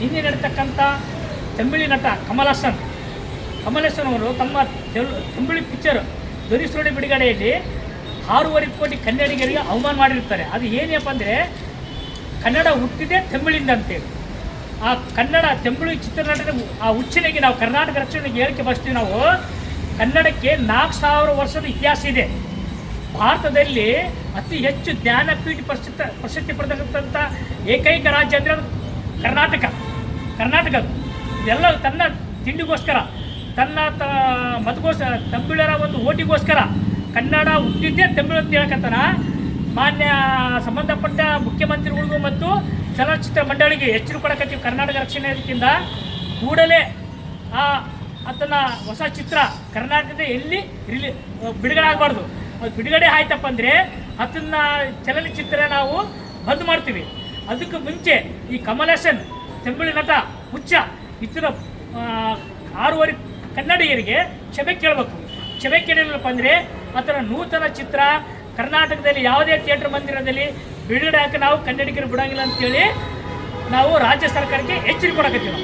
ನಿನ್ನೆ ನಡೀತಕ್ಕಂಥ ತಮಿಳಿ ನಟ ಕಮಲ್ ಹಾಸನ್. ಅವರು ತಮ್ಮ ತಮಿಳು ಪಿಕ್ಚರ್ ಧ್ವನಿಸುರುಳಿ ಬಿಡುಗಡೆಯಲ್ಲಿ ಆರೂವರೆ ಕೋಟಿ ಕನ್ನಡಿಗರಿಗೆ ಅವಮಾನ ಮಾಡಿರ್ತಾರೆ. ಅದು ಏನಪ್ಪ ಅಂದರೆ ಕನ್ನಡ ಹುಟ್ಟಿದೆ ತಮಿಳಿಂದ ಅಂತೇಳಿ. ಆ ಕನ್ನಡ ತಮಿಳು ಚಿತ್ರನಟನ ಆ ಉಚ್ಚನೆಗೆ ನಾವು ಕರ್ನಾಟಕ ರಕ್ಷಣೆಗೆ ಹೇಳಿಕೆ ಬರ್ತೀವಿ ನಾವು, ಕನ್ನಡಕ್ಕೆ ನಾಲ್ಕು ಸಾವಿರ ವರ್ಷದ ಇತಿಹಾಸ ಇದೆ. ಭಾರತದಲ್ಲಿ ಅತಿ ಹೆಚ್ಚು ಜ್ಞಾನಪೀಠ ಪ್ರಸಿದ್ಧ ಪ್ರಸಿದ್ಧಿ ಪಡೆದಿರತಕ್ಕಂಥ ಏಕೈಕ ರಾಜ್ಯ ಅಂದರೆ ಕರ್ನಾಟಕ. ಕರ್ನಾಟಕ ಎಲ್ಲ ತನ್ನ ತಿಂಡಿಗೋಸ್ಕರ, ತನ್ನ ತ ಮತಗೋಸ್ಕರ ತಮಿಳರ ಒಂದು ಓಟಿಗೋಸ್ಕರ ಕನ್ನಡ ಹುಟ್ಟಿದ್ದೇ ತಮಿಳು ಅಂತ ಹೇಳಕತ್ತನ. ಮಾನ್ಯ ಸಂಬಂಧಪಟ್ಟ ಮುಖ್ಯಮಂತ್ರಿಗಳಿಗೂ ಮತ್ತು ಚಲನಚಿತ್ರ ಮಂಡಳಿಗೆ ಎಚ್ಚರಿಕೆ ಕೊಡಕತ್ತೀವಿ ಕರ್ನಾಟಕ ರಕ್ಷಣೆ ಇದಕ್ಕಿಂತ ಕೂಡಲೇ ಆ ಆತನ ಹೊಸ ಚಿತ್ರ ಕರ್ನಾಟಕದ ಎಲ್ಲಿ ರಿಲಿ ಬಿಡುಗಡೆ ಆಗಬಾರ್ದು ಅದು ಬಿಡುಗಡೆ ಆಯ್ತಪ್ಪ ಅಂದರೆ ಅದನ್ನ ಚಲನಚಿತ್ರ ನಾವು ಬಂದ್ ಮಾಡ್ತೀವಿ. ಅದಕ್ಕೆ ಮುಂಚೆ ಈ ಕಮಲ್ ಹಾಸನ್ ತಮಿಳು ನಟ ಹುಚ್ಚ. ಇತರ ಆರೂವರೆ ಕನ್ನಡಿಗರಿಗೆ ಕ್ಷಮೆ ಕೇಳಬೇಕು. ಕ್ಷಮೆ ಕೇಳಿಲ್ಲಪ್ಪ ಅಂದರೆ ಆತನ ನೂತನ ಚಿತ್ರ ಕರ್ನಾಟಕದಲ್ಲಿ ಯಾವುದೇ ಥಿಯೇಟರ್ ಮಂದಿರದಲ್ಲಿ ಬಿಡುಗಡೆ ಹಾಕಿ ನಾವು ಕನ್ನಡಿಗರು ಬಿಡೋಂಗಿಲ್ಲ ಅಂತೇಳಿ ನಾವು ರಾಜ್ಯ ಸರ್ಕಾರಕ್ಕೆ ಎಚ್ಚರಿಕೆ ಕೊಡಕತ್ತೀವಿ